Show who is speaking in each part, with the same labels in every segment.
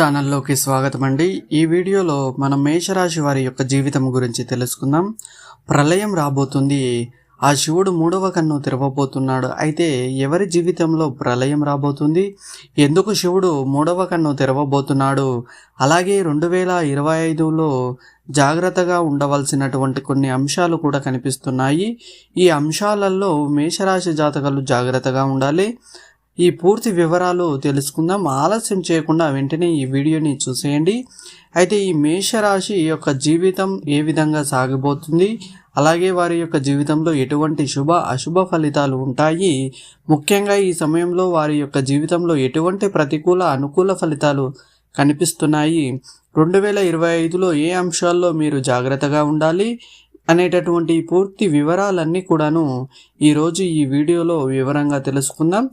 Speaker 1: ఛానల్లోకి స్వాగతం అండి ఈ వీడియోలో మనం మేషరాశి వారి యొక్క జీవితం గురించి తెలుసుకుందాం. ప్రళయం రాబోతుంది. ఆ శివుడు మూడవ కన్ను తెరవబోతున్నాడు. అయితే ఎవరి జీవితంలో ప్రళయం రాబోతుంది? ఎందుకు శివుడు మూడవ కన్ను తెరవబోతున్నాడు? అలాగే రెండు వేల ఇరవై ఐదులో జాగ్రత్తగా ఉండవలసినటువంటి కొన్ని అంశాలు కూడా కనిపిస్తున్నాయి. ఈ అంశాలలో మేషరాశి జాతకాలు జాగ్రత్తగా ఉండాలి. ఈ పూర్తి వివరాలు తెలుసుకుందాం. ఆలస్యం చేయకుండా వెంటనే ఈ వీడియోని చూసేయండి. అయితే ఈ మేషరాశి యొక్క జీవితం ఏ విధంగా సాగిపోతుంది అలాగే వారి యొక్క జీవితంలో ఎటువంటి శుభ అశుభ ఫలితాలు ఉంటాయి? ముఖ్యంగా ఈ సమయంలో వారి యొక్క జీవితంలో ఎటువంటి ప్రతికూల అనుకూల ఫలితాలు కనిపిస్తున్నాయి? రెండు వేల ఇరవై ఐదులో ఏ అంశాల్లో మీరు జాగ్రత్తగా ఉండాలి? అనేటటువంటి పూర్తి వివరాలన్నీ కూడాను ఈరోజు ఈ వీడియోలో వివరంగా తెలుసుకుందాం.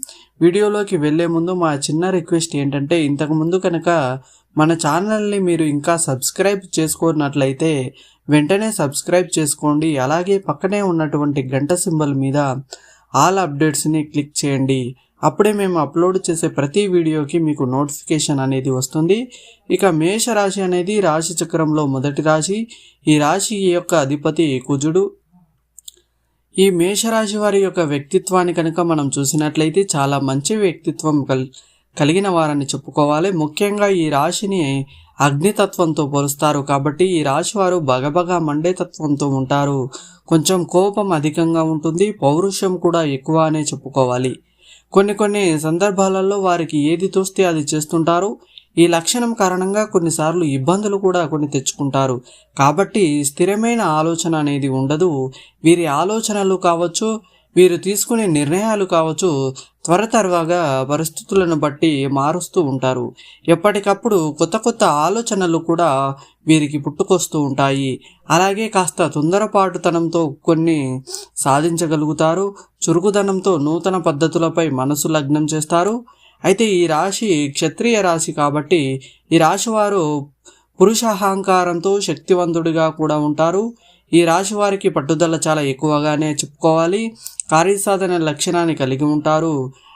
Speaker 1: వీడియోలోకి వెళ్ళే ముందు మా చిన్న రిక్వెస్ట్ ఏంటంటే ఇంతకుముందు కనుక మన ఛానల్ని మీరు ఇంకా సబ్స్క్రైబ్ చేసుకున్నట్లయితే వెంటనే సబ్స్క్రైబ్ చేసుకోండి. అలాగే పక్కనే ఉన్నటువంటి గంట సింబల్ మీద ఆల్ అప్డేట్స్ని క్లిక్ చేయండి. అప్పుడే మేము అప్లోడ్ చేసే ప్రతి వీడియోకి మీకు నోటిఫికేషన్ అనేది వస్తుంది. ఇక మేష రాశి అనేది రాశి చక్రంలో మొదటి రాశి. ఈ రాశి యొక్క అధిపతి కుజుడు. ఈ మేషరాశి వారి యొక్క వ్యక్తిత్వాన్ని కనుక మనం చూసినట్లయితే చాలా మంచి వ్యక్తిత్వం కల్ కలిగిన వారని చెప్పుకోవాలి. ముఖ్యంగా ఈ రాశిని అగ్నితత్వంతో పోలుస్తారు కాబట్టి ఈ రాశి వారు బగబగా మండే తత్వంతో ఉంటారు. కొంచెం కోపం అధికంగా ఉంటుంది. పౌరుషం కూడా ఎక్కువ అనే చెప్పుకోవాలి. కొన్ని కొన్ని సందర్భాలలో వారికి ఏది తోస్తే అది చేస్తుంటారు. ఈ లక్షణం కారణంగా కొన్నిసార్లు ఇబ్బందులు కూడా కొన్ని తెచ్చుకుంటారు. కాబట్టి స్థిరమైన ఆలోచన అనేది ఉండదు. వీరి ఆలోచనలు కావచ్చు వీరు తీసుకునే నిర్ణయాలు కావచ్చు త్వర త్వరగా పరిస్థితులను బట్టి మారుస్తూ ఉంటారు. ఎప్పటికప్పుడు కొత్త కొత్త ఆలోచనలు కూడా వీరికి పుట్టుకొస్తూ ఉంటాయి. అలాగే కాస్త తొందరపాటుతనంతో కొన్ని సాధించగలుగుతారు. చురుకుదనంతో నూతన పద్ధతులపై మనసు లగ్నం చేస్తారు. అయితే ఈ రాశి క్షత్రియ రాశి కాబట్టి ఈ రాశి వారు పురుషాహంకారంతో శక్తివంతుడిగా కూడా ఉంటారు. ఈ రాశి వారికి పట్టుదల చాలా ఎక్కువగానే చెప్పుకోవాలి. కార్యసాధన లక్షణాన్ని కలిగి ఉంటారు.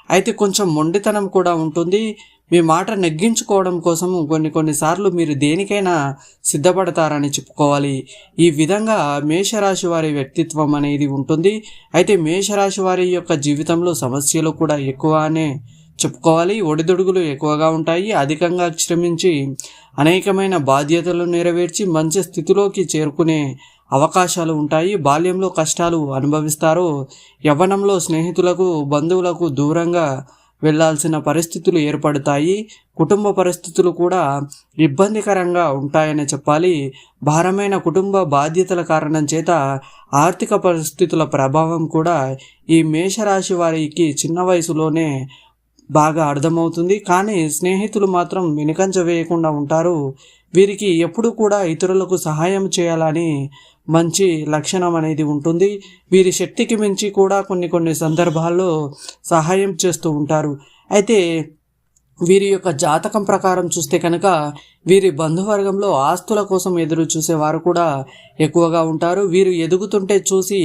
Speaker 1: అయితే కొంచెం మొండితనం కూడా ఉంటుంది. మీ మాట నెగ్గించుకోవడం కోసం కొన్ని కొన్నిసార్లు మీరు దేనికైనా సిద్ధపడతారని చెప్పుకోవాలి. ఈ విధంగా మేషరాశి వారి వ్యక్తిత్వం అనేది ఉంటుంది. అయితే మేషరాశి వారి యొక్క జీవితంలో సమస్యలు కూడా ఎక్కువనే చెప్పుకోవాలి. ఒడిదుడుగులు ఎక్కువగా ఉంటాయి. అధికంగా శ్రమించి అనేకమైన బాధ్యతలు నెరవేర్చి మంచి స్థితిలోకి చేరుకునే అవకాశాలు ఉంటాయి. బాల్యంలో కష్టాలు అనుభవిస్తారు యవ్వనంలో స్నేహితులకు బంధువులకు దూరంగా వెళ్ళాల్సిన పరిస్థితులు ఏర్పడతాయి. కుటుంబ పరిస్థితులు కూడా ఇబ్బందికరంగా ఉంటాయని చెప్పాలి. భారమైన కుటుంబ బాధ్యతల కారణం చేత ఆర్థిక పరిస్థితుల ప్రభావం కూడా ఈ మేషరాశి వారికి చిన్న వయసులోనే బాగా అర్థమవుతుంది. కానీ స్నేహితులు మాత్రం వెనుకంచ వేయకుండా ఉంటారు. వీరికి ఎప్పుడు కూడా ఇతరులకు సహాయం చేయాలని మంచి లక్షణం అనేది ఉంటుంది. వీరి శక్తికి మించి కూడా కొన్ని కొన్ని సందర్భాల్లో సహాయం చేస్తూ ఉంటారు. అయితే వీరి యొక్క జాతకం ప్రకారం చూస్తే కనుక వీరి బంధువర్గంలో ఆస్తుల కోసం ఎదురు చూసేవారు కూడా ఎక్కువగా ఉంటారు. వీరు ఎదుగుతుంటే చూసి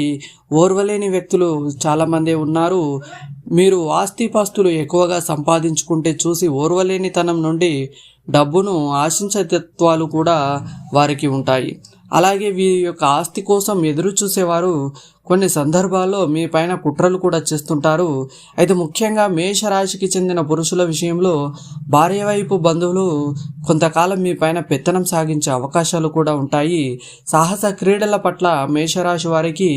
Speaker 1: ఓర్వలేని వ్యక్తులు చాలామంది ఉన్నారు. మీరు ఆస్తిపాస్తులు ఎక్కువగా సంపాదించుకుంటే చూసి ఓర్వలేనితనం నుండి డబ్బును ఆశించే తత్వాలు కూడా వారికి ఉంటాయి. అలాగే వీరి యొక్క ఆస్తి కోసం ఎదురు చూసేవారు కొన్ని సందర్భాల్లో మీ పైన కుట్రలు కూడా చేస్తుంటారు. అయితే ముఖ్యంగా మేషరాశికి చెందిన పురుషుల విషయంలో భార్య వైపు బంధువులు కొంతకాలం మీ పైన పెత్తనం సాగించే అవకాశాలు కూడా ఉంటాయి. సాహస క్రీడల పట్ల మేషరాశి వారికి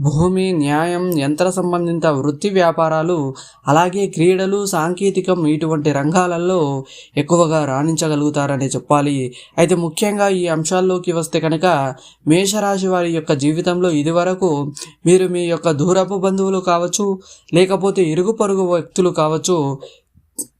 Speaker 1: భూమి న్యాయం యంత్ర సంబంధిత వృత్తి వ్యాపారాలు అలాగే క్రీడలు సాంకేతికం ఇటువంటి రంగాలలో ఎక్కువగా రాణించగలుగుతారని చెప్పాలి. అయితే ముఖ్యంగా ఈ అంశాల్లోకి వస్తే కనుక మేషరాశి వారి యొక్క జీవితంలో ఇదివరకు మీరు మీ యొక్క దూరపు బంధువులు కావచ్చు లేకపోతే ఇరుగు పొరుగు వ్యక్తులు కావచ్చు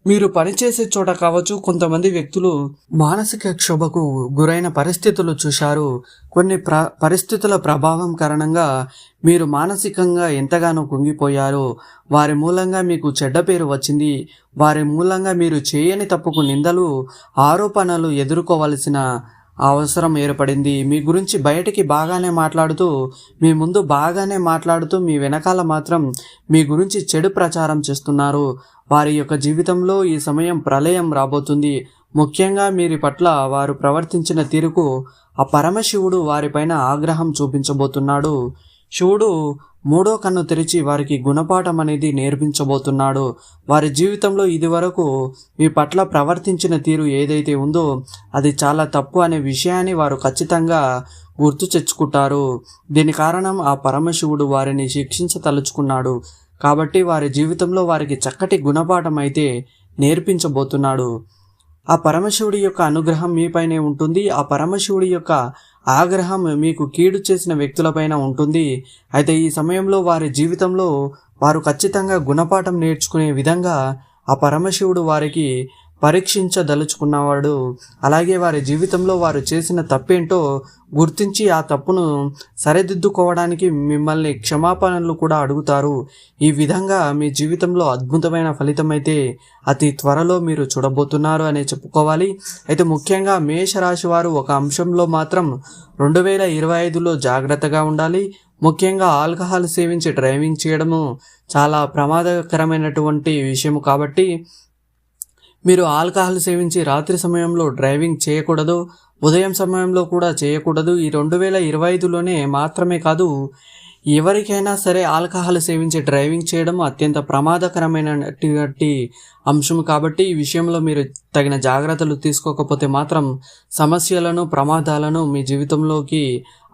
Speaker 1: మీరు పనిచేసే చోట కావచ్చు కొంతమంది వ్యక్తులు మానసిక క్షోభకు గురైన పరిస్థితులు చూశారు. కొన్ని ప్ర పరిస్థితుల ప్రభావం కారణంగా మీరు మానసికంగా ఎంతగానో కుంగిపోయారు. వారి మూలంగా మీకు చెడ్డ పేరు వచ్చింది. వారి మూలంగా మీరు చేయని తప్పుకు నిందలు ఆరోపణలు ఎదుర్కోవలసిన అవసరం ఏర్పడింది. మీ గురించి బయటికి బాగానే మాట్లాడుతూ మీ ముందు బాగానే మాట్లాడుతూ మీ వెనకాల మాత్రం మీ గురించి చెడు ప్రచారం చేస్తున్నారు. వారి యొక్క జీవితంలో ఈ సమయం ప్రళయం రాబోతుంది. ముఖ్యంగా మీరి పట్ల వారు ప్రవర్తించిన తీరుకు ఆ పరమశివుడు వారిపైన ఆగ్రహం చూపించబోతున్నాడు. శివుడు మూడో కన్ను తెరిచి వారికి గుణపాఠం అనేది నేర్పించబోతున్నాడు. వారి జీవితంలో ఇదివరకు మీ పట్ల ప్రవర్తించిన తీరు ఏదైతే ఉందో అది చాలా తప్పు అనే విషయాన్ని వారు ఖచ్చితంగా గుర్తు తెచ్చుకుంటారు. దీని కారణం ఆ పరమశివుడు వారిని శిక్షించతలుచుకున్నాడు కాబట్టి వారి జీవితంలో వారికి చక్కటి గుణపాఠం అయితే నేర్పించబోతున్నాడు. ఆ పరమశివుడి యొక్క అనుగ్రహం మీపైనే ఉంటుంది. ఆ పరమశివుడి యొక్క ఆగ్రహం మీకు కీడు చేసిన వ్యక్తులపైన ఉంటుంది. అయితే ఈ సమయంలో వారి జీవితంలో వారు ఖచ్చితంగా గుణపాఠం నేర్చుకునే విధంగా ఆ పరమశివుడు వారికి పరీక్షించదలుచుకున్నవాడు అలాగే వారి జీవితంలో వారు చేసిన తప్పేంటో గుర్తించి ఆ తప్పును సరిదిద్దుకోవడానికి మిమ్మల్ని క్షమాపణలు కూడా అడుగుతారు. ఈ విధంగా మీ జీవితంలో అద్భుతమైన ఫలితం అయితే అతి త్వరలో మీరు చూడబోతున్నారు అనే చెప్పుకోవాలి. అయితే ముఖ్యంగా మేషరాశి వారు ఒక అంశంలో మాత్రం రెండు వేల ఇరవై ఐదులో జాగ్రత్తగా ఉండాలి. ముఖ్యంగా ఆల్కహాల్ సేవించి డ్రైవింగ్ చేయడము చాలా ప్రమాదకరమైనటువంటి విషయం కాబట్టి మీరు ఆల్కహాల్ సేవించి రాత్రి సమయంలో డ్రైవింగ్ చేయకూడదు ఉదయం సమయంలో కూడా చేయకూడదు. ఈ రెండు వేల ఇరవై ఐదులోనే మాత్రమే కాదు ఎవరికైనా సరే ఆల్కహాల్ సేవించి డ్రైవింగ్ చేయడం అత్యంత ప్రమాదకరమైనటువంటి అంశం కాబట్టి ఈ విషయంలో మీరు తగిన జాగ్రత్తలు తీసుకోకపోతే మాత్రం సమస్యలను ప్రమాదాలను మీ జీవితంలోకి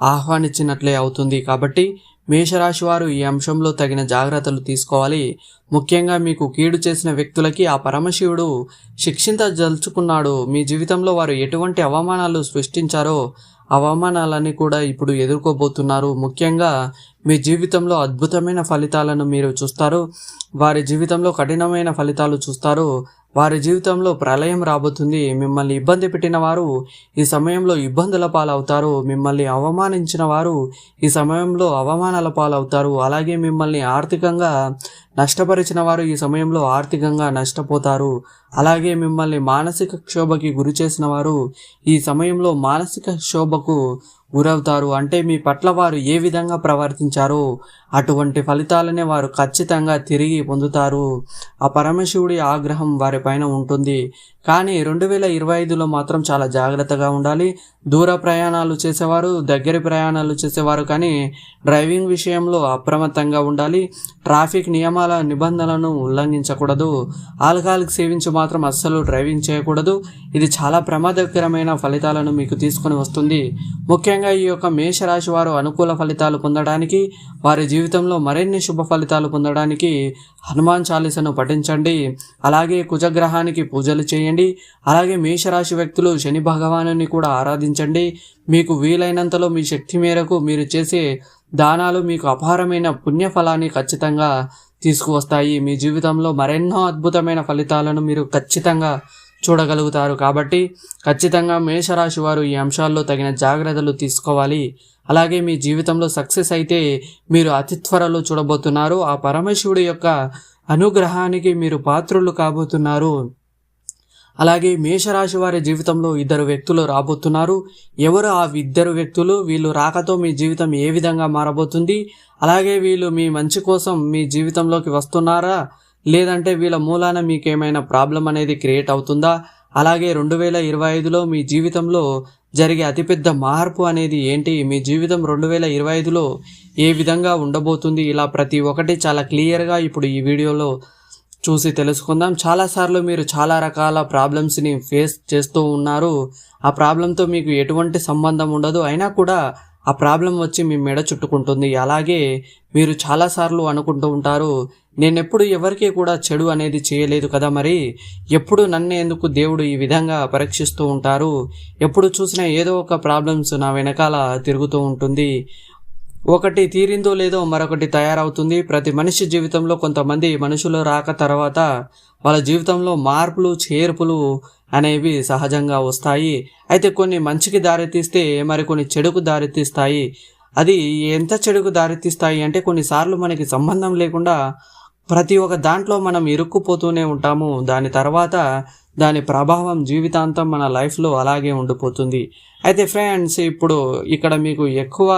Speaker 1: ఆహ్వానించినట్లే అవుతుంది కాబట్టి మేషరాశి వారు ఈ అంశంలో తగిన జాగ్రత్తలు తీసుకోవాలి. ముఖ్యంగా మీకు కీడు చేసిన వ్యక్తులకి ఆ పరమశివుడు శిక్షించదలుచుకున్నాడు మీ జీవితంలో వారు ఎటువంటి అవమానాలు సృష్టించారో అవమానాలని కూడా ఇప్పుడు ఎదుర్కోబోతున్నారు. ముఖ్యంగా మీ జీవితంలో అద్భుతమైన ఫలితాలను మీరు చూస్తారు. వారి జీవితంలో కఠినమైన ఫలితాలు చూస్తారు. వారి జీవితంలో ప్రళయం రాబోతుంది. మిమ్మల్ని ఇబ్బంది పెట్టిన వారు ఈ సమయంలో ఇబ్బందుల పాలవుతారు. మిమ్మల్ని అవమానించిన వారు ఈ సమయంలో అవమానాల పాలవుతారు. అలాగే మిమ్మల్ని ఆర్థికంగా నష్టపరిచిన వారు ఈ సమయంలో ఆర్థికంగా నష్టపోతారు. అలాగే మిమ్మల్ని మానసిక క్షోభకి గురి చేసిన వారు ఈ సమయంలో మానసిక క్షోభకు గురవుతారు. అంటే మీ పట్ల వారు ఏ విధంగా ప్రవర్తించారో అటువంటి ఫలితాలనే వారు ఖచ్చితంగా తిరిగి పొందుతారు. ఆ పరమశివుడి ఆగ్రహం వారిపైన ఉంటుంది. కానీ రెండు వేల ఇరవై ఐదులో మాత్రం చాలా జాగ్రత్తగా ఉండాలి. దూర ప్రయాణాలు చేసేవారు దగ్గర ప్రయాణాలు చేసేవారు కానీ డ్రైవింగ్ విషయంలో అప్రమత్తంగా ఉండాలి. ట్రాఫిక్ నియమాల నిబంధనలను ఉల్లంఘించకూడదు. ఆల్కహాల్కి సేవించి మాత్రం అస్సలు డ్రైవింగ్ చేయకూడదు. ఇది చాలా ప్రమాదకరమైన ఫలితాలను మీకు తీసుకొని వస్తుంది. ముఖ్యంగా ఈ యొక్క మేషరాశి వారు అనుకూల ఫలితాలు పొందడానికి వారి జీవితంలో మరిన్ని శుభ ఫలితాలు పొందడానికి హనుమాన్ చాలీసను పఠించండి. అలాగే కుజగ్రహానికి పూజలు చేయండి. అలాగే మేషరాశి వ్యక్తులు శని భగవాను కూడా ఆరాధించండి. మీకు వీలైనంతలో మీ శక్తి మేరకు మీరు చేసే దానాలు మీకు అపారమైన పుణ్యఫలాన్ని ఖచ్చితంగా తీసుకువస్తాయి. మీ జీవితంలో మరెన్నో అద్భుతమైన ఫలితాలను మీరు ఖచ్చితంగా చూడగలుగుతారు. కాబట్టి ఖచ్చితంగా మేషరాశి వారు ఈ అంశాల్లో తగిన జాగ్రత్తలు తీసుకోవాలి. అలాగే మీ జీవితంలో సక్సెస్ అయితే మీరు అతి త్వరలో చూడబోతున్నారు. ఆ పరమశివుడి యొక్క అనుగ్రహానికి మీరు పాత్రులు కాబోతున్నారు. అలాగే మేషరాశి వారి జీవితంలో ఇద్దరు వ్యక్తులు రాబోతున్నారు. ఎవరు ఆ ఇద్దరు వ్యక్తులు? వీళ్ళు రాకతో మీ జీవితం ఏ విధంగా మారబోతుంది? అలాగే వీళ్ళు మీ మంచి కోసం మీ జీవితంలోకి వస్తున్నారా? లేదంటే వీళ్ళ మూలాన మీకు ఏమైనా ప్రాబ్లం అనేది క్రియేట్ అవుతుందా? అలాగే రెండు వేల ఇరవై ఐదులో మీ జీవితంలో జరిగే అతిపెద్ద మార్పు అనేది ఏంటి? మీ జీవితం రెండు వేల ఇరవై ఐదులో ఏ విధంగా ఉండబోతుంది? ఇలా ప్రతి ఒక్కటి చాలా క్లియర్గా ఇప్పుడు ఈ వీడియోలో చూసి తెలుసుకుందాం. చాలాసార్లు మీరు చాలా రకాల ప్రాబ్లమ్స్ని ఫేస్ చేస్తూ ఉన్నారు. ఆ ప్రాబ్లంతో మీకు ఎటువంటి సంబంధం ఉండదు. అయినా కూడా ఆ ప్రాబ్లం వచ్చి మీ మెడ చుట్టుకుంటుంది. అలాగే మీరు చాలాసార్లు అనుకుంటూ ఉంటారు నేను ఎప్పుడు కూడా చెడు అనేది చేయలేదు కదా మరి? ఎప్పుడు నన్ను ఎందుకు దేవుడు ఈ విధంగా పరీక్షిస్తూ ఉంటారు? ఎప్పుడు చూసినా ఏదో ఒక ప్రాబ్లమ్స్ నా వెనకాల తిరుగుతూ ఉంటుంది. ఒకటి తీరిందో లేదో మరొకటి తయారవుతుంది. ప్రతి మనిషి జీవితంలో కొంతమంది మనుషులు రాక తర్వాత వాళ్ళ జీవితంలో మార్పులు చేర్పులు అనేవి సహజంగా వస్తాయి. అయితే కొన్ని మంచికి దారితీస్తే మరికొన్ని చెడుకు దారితీస్తాయి. అది ఎంత చెడుకు దారితీస్తాయి అంటే కొన్నిసార్లు మనకి సంబంధం లేకుండా ప్రతి ఒక్క దాంట్లో మనం ఇరుక్కుపోతూనే ఉంటాము. దాని తర్వాత దాని ప్రభావం జీవితాంతం మన లైఫ్లో అలాగే ఉండిపోతుంది. అయితే ఫ్రెండ్స్ ఇప్పుడు ఇక్కడ మీకు ఎక్కువ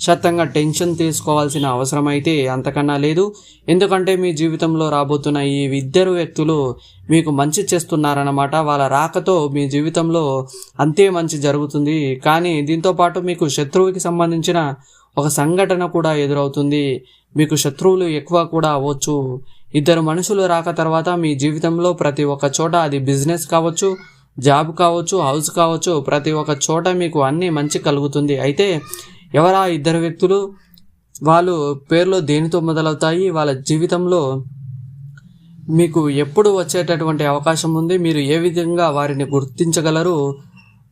Speaker 1: శాతంగా టెన్షన్ తీసుకోవాల్సిన అవసరం అయితే అంతకన్నా లేదు. ఎందుకంటే మీ జీవితంలో రాబోతున్న ఈ ఇద్దరు వ్యక్తులు మీకు మంచి చేస్తున్నారన్నమాట. వాళ్ళ రాకతో మీ జీవితంలో అంతే మంచి జరుగుతుంది. కానీ దీంతో పాటు మీకు శత్రువుకి సంబంధించిన ఒక సంఘటన కూడా ఎదురవుతుంది. మీకు శత్రువులు ఎక్కువ కూడా అవ్వచ్చు. ఇద్దరు మనుషులు రాక తర్వాత మీ జీవితంలో ప్రతి ఒక్క చోట అది బిజినెస్ కావచ్చు జాబ్ కావచ్చు హౌస్ కావచ్చు ప్రతి ఒక్క చోట మీకు అన్నీ మంచి కలుగుతుంది. అయితే ఎవరా ఇద్దరు వ్యక్తులు? వాళ్ళు పేర్లు దేనితో మొదలవుతాయి? వాళ్ళ జీవితంలో మీకు ఎప్పుడు వచ్చేటటువంటి అవకాశం ఉంది? మీరు ఏ విధంగా వారిని గుర్తించగలరు?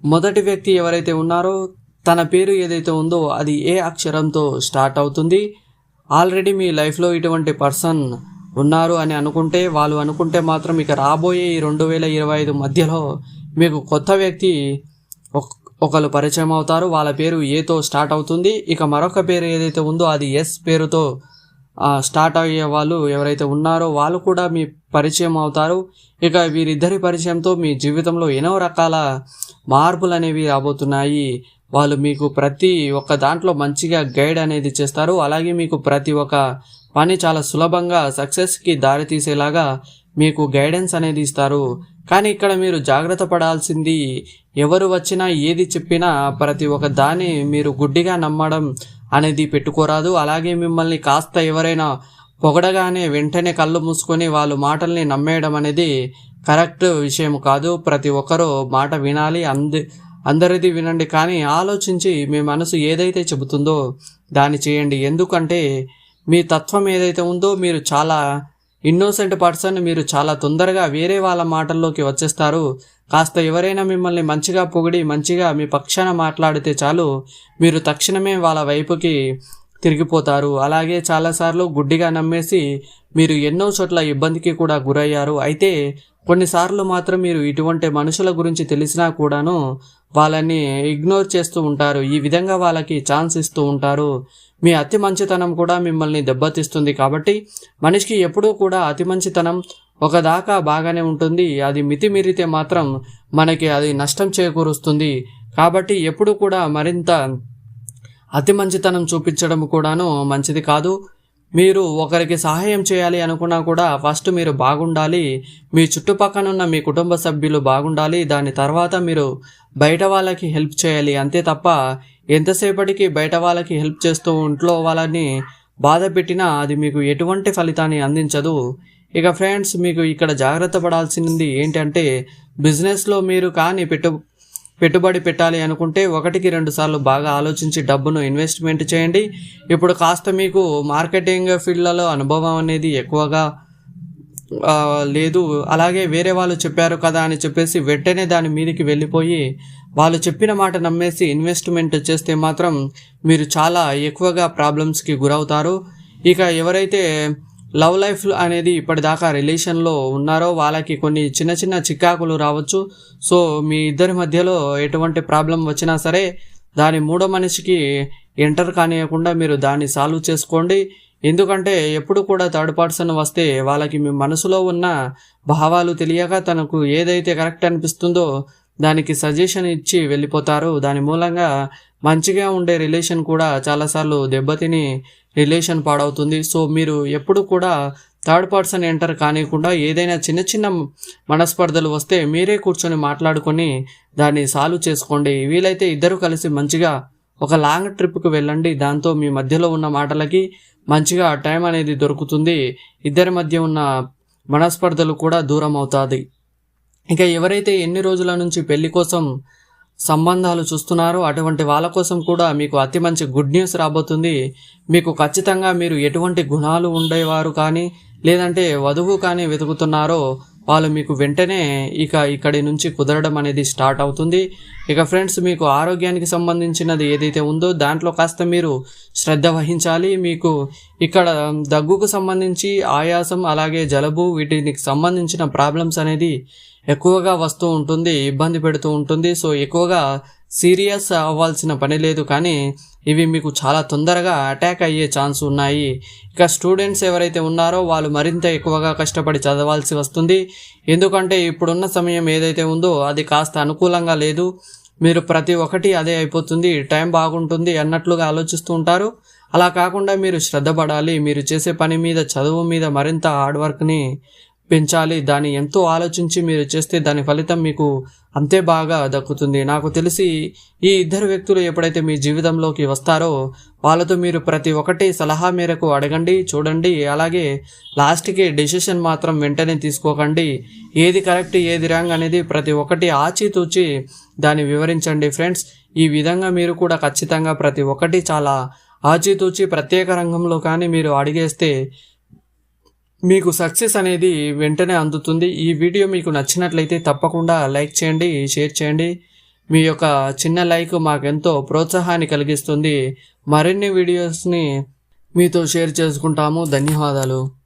Speaker 1: మొదటి వ్యక్తి ఎవరైతే ఉన్నారో తన పేరు ఏదైతే ఉందో అది ఏ అక్షరంతో స్టార్ట్ అవుతుంది? ఆల్రెడీ మీ లైఫ్లో ఇటువంటి పర్సన్ ఉన్నారు అని అనుకుంటే వాళ్ళు అనుకుంటే మాత్రం ఇక రాబోయే ఈ రెండు వేల ఇరవై ఐదు మధ్యలో మీకు కొత్త వ్యక్తి ఒక- ఒకరు పరిచయం అవుతారు వాళ్ళ పేరు ఏతో స్టార్ట్ అవుతుంది. ఇక మరొక పేరు ఏదైతే ఉందో అది ఎస్ పేరుతో స్టార్ట్ అయ్యే వాళ్ళు ఎవరైతే ఉన్నారో వాళ్ళు కూడా మీ పరిచయం అవుతారు. ఇక వీరిద్దరి పరిచయంతో మీ జీవితంలో ఎన్నో రకాల మార్పులు అనేవి రాబోతున్నాయి. వాళ్ళు మీకు ప్రతి ఒక్క దాంట్లో మంచిగా గైడ్ అనేది చేస్తారు. అలాగే మీకు ప్రతి ఒక్క పని చాలా సులభంగా సక్సెస్కి దారి తీసేలాగా మీకు గైడెన్స్ అనేది ఇస్తారు. కానీ ఇక్కడ మీరు జాగ్రత్త పడాల్సింది ఎవరు వచ్చినా ఏది చెప్పినా ప్రతి ఒక్క దాన్ని మీరు గుడ్డిగా నమ్మడం అనేది పెట్టుకోరాదు. అలాగే మిమ్మల్ని కాస్త ఎవరైనా పొగడగానే వెంటనే కళ్ళు మూసుకొని వాళ్ళ మాటల్ని నమ్మేయడం అనేది కరెక్ట్ విషయం కాదు. ప్రతి ఒక్కరూ మాట వినాలి అంది అందరిది వినండి. కానీ ఆలోచించి మీ మనసు ఏదైతే చెబుతుందో దాన్ని చేయండి. ఎందుకంటే మీ తత్వం ఏదైతే ఉందో మీరు చాలా ఇన్నోసెంట్ పర్సన్ మీరు చాలా తొందరగా వేరే వాళ్ళ మాటల్లోకి వచ్చేస్తారు. కాస్త ఎవరైనా మిమ్మల్ని మంచిగా పొగిడి మంచిగా మీ పక్షాన మాట్లాడితే చాలు మీరు తక్షణమే వాళ్ళ వైపుకి తిరిగిపోతారు. అలాగే చాలాసార్లు గుడ్డిగా నమ్మేసి మీరు ఎన్నో చోట్ల ఇబ్బందికి కూడా గురయ్యారు. అయితే కొన్నిసార్లు మాత్రం మీరు ఇటువంటి మనుషుల గురించి తెలిసినా కూడాను వాళ్ళని ఇగ్నోర్ చేస్తూ ఉంటారు. ఈ విధంగా వాళ్ళకి ఛాన్స్ ఇస్తూ ఉంటారు. మీ అతి మంచితనం కూడా మిమ్మల్ని దెబ్బతీస్తుంది కాబట్టి మనిషికి ఎప్పుడూ కూడా అతి మంచితనం ఒకదాకా బాగానే ఉంటుంది. అది మితిమీరితే మాత్రం మనకి అది నష్టం చేకూరుస్తుంది. కాబట్టి ఎప్పుడు కూడా మరింత అతి మంచితనం చూపించడం కూడాను మంచిది కాదు. మీరు ఒకరికి సహాయం చేయాలి అనుకున్నా కూడా ఫస్ట్ మీరు బాగుండాలి మీ చుట్టుపక్కన ఉన్న మీ కుటుంబ సభ్యులు బాగుండాలి దాని తర్వాత మీరు బయట వాళ్ళకి హెల్ప్ చేయాలి. అంతే తప్ప ఎంతసేపటికి బయట వాళ్ళకి హెల్ప్ చేస్తూ ఇంట్లో వాళ్ళని బాధ పెట్టినా అది మీకు ఎటువంటి ఫలితాన్ని అందించదు. ఇక ఫ్రెండ్స్ మీకు ఇక్కడ జాగ్రత్త పడాల్సింది ఏంటంటే బిజినెస్లో మీరు కానీ పెట్టు పెట్టుబడి పెట్టాలి అనుకుంటే ఒకటికి రెండు సార్లు బాగా ఆలోచించి డబ్బును ఇన్వెస్ట్మెంట్ చేయండి. ఇప్పుడు కాస్త మీకు మార్కెటింగ్ ఫీల్డ్లలో అనుభవం అనేది ఎక్కువగా లేదు. అలాగే వేరే వాళ్ళు చెప్పారు కదా అని చెప్పేసి వెంటనే దాని మీదకి వెళ్ళిపోయి వాళ్ళు చెప్పిన మాట నమ్మేసి ఇన్వెస్ట్మెంట్ చేస్తే మాత్రం మీరు చాలా ఎక్కువగా ప్రాబ్లమ్స్కి గురవుతారు. ఇక ఎవరైతే లవ్ లైఫ్ అనేది ఇప్పటిదాకా రిలేషన్లో ఉన్నారో వాళ్ళకి కొన్ని చిన్న చిన్న చికాకులు రావచ్చు. సో మీ ఇద్దరి మధ్యలో ఎటువంటి ప్రాబ్లం వచ్చినా సరే దాని మూడో మనిషికి ఎంటర్ కానియకుండా మీరు దాన్ని సాల్వ్ చేసుకోండి. ఎందుకంటే ఎప్పుడు కూడా థర్డ్ పర్సన్ వస్తే వాళ్ళకి మీ మనసులో ఉన్న భావాలు తెలియక తనకు ఏదైతే కరెక్ట్ అనిపిస్తుందో దానికి సజెషన్ ఇచ్చి వెళ్ళిపోతారు. దాని మూలంగా మంచిగా ఉండే రిలేషన్ కూడా చాలాసార్లు దెబ్బతిని రిలేషన్ పాడవుతుంది. సో మీరు ఎప్పుడు కూడా థర్డ్ పర్సన్ ఎంటర్ కానివ్వకుండా ఏదైనా చిన్న చిన్న మనస్పర్ధలు వస్తే మీరే కూర్చొని మాట్లాడుకొని దాన్ని సాల్వ్ చేసుకోండి. వీలైతే ఇద్దరు కలిసి మంచిగా ఒక లాంగ్ ట్రిప్కి వెళ్ళండి. దాంతో మీ మధ్యలో ఉన్న మాటలకి మంచిగా టైం అనేది దొరుకుతుంది. ఇద్దరి మధ్య ఉన్న మనస్పర్ధలు కూడా దూరం అవుతుంది ఇక ఎవరైతే ఎన్ని రోజుల నుంచి పెళ్ళి కోసం సంబంధాలు చూస్తున్నారో అటువంటి వాళ్ళ కోసం కూడా మీకు అతి మంచి గుడ్ న్యూస్ రాబోతుంది. మీకు ఖచ్చితంగా మీరు ఎటువంటి గుణాలు ఉండేవారు కానీ లేదంటే వధువు కానీ వెతుకుతున్నారో వాళ్ళు మీకు వెంటనే ఇక ఇక్కడి నుంచి కుదరడం అనేది స్టార్ట్ అవుతుంది. ఇక ఫ్రెండ్స్ మీకు ఆరోగ్యానికి సంబంధించినది ఏదైతే ఉందో దాంట్లో కాస్త మీరు శ్రద్ధ వహించాలి. మీకు ఇక్కడ దగ్గుకు సంబంధించి ఆయాసం అలాగే జలుబు వీటికి సంబంధించిన ప్రాబ్లమ్స్ అనేది ఎక్కువగా వస్తూ ఉంటుంది ఇబ్బంది పెడుతూ ఉంటుంది. సో ఎక్కువగా సీరియస్ అవ్వాల్సిన పని లేదు. కానీ ఇవి మీకు చాలా తొందరగా అటాక్ అయ్యే ఛాన్స్ ఉన్నాయి. ఇక స్టూడెంట్స్ ఎవరైతే ఉన్నారో వాళ్ళు మరింత ఎక్కువగా కష్టపడి చదవాల్సి వస్తుంది. ఎందుకంటే ఇప్పుడున్న సమయం ఏదైతే ఉందో అది కాస్త అనుకూలంగా లేదు. మీరు ప్రతి ఒక్కటి అదే అయిపోతుంది. టైం బాగుంటుంది అన్నట్లుగా ఆలోచిస్తూ ఉంటారు. అలా కాకుండా మీరు శ్రద్ధ పడాలి. మీరు చేసే పని మీద చదువు మీద మరింత హార్డ్ వర్క్ని పెంచాలి. దాన్ని ఎంతో ఆలోచించి మీరు చేస్తే దాని ఫలితం మీకు అంతే బాగా దక్కుతుంది. నాకు తెలిసి ఈ ఇద్దరు వ్యక్తులు ఎప్పుడైతే మీ జీవితంలోకి వస్తారో వాళ్ళతో మీరు ప్రతి ఒక్కటి సలహా మేరకు అడగండి చూడండి. అలాగే లాస్ట్కి డెసిషన్ మాత్రం వెంటనే తీసుకోకండి. ఏది కరెక్ట్ ఏది రాంగ్ అనేది ప్రతి ఒక్కటి ఆచితూచి దాన్ని వివరించండి ఫ్రెండ్స్. ఈ విధంగా మీరు కూడా ఖచ్చితంగా ప్రతి ఒక్కటి చాలా ఆచితూచి ప్రత్యేక రంగంలో కానీ మీరు అడిగేస్తే మీకు సక్సెస్ అనేది వెంటనే అందుతుంది. ఈ వీడియో మీకు నచ్చినట్లయితే తప్పకుండా లైక్ చేయండి షేర్ చేయండి. మీ యొక్క చిన్న లైక్ మాకెంతో ప్రోత్సాహాన్ని కలిగిస్తుంది. మరిన్ని వీడియోస్ని మీతో షేర్ చేసుకుంటాము. ధన్యవాదాలు.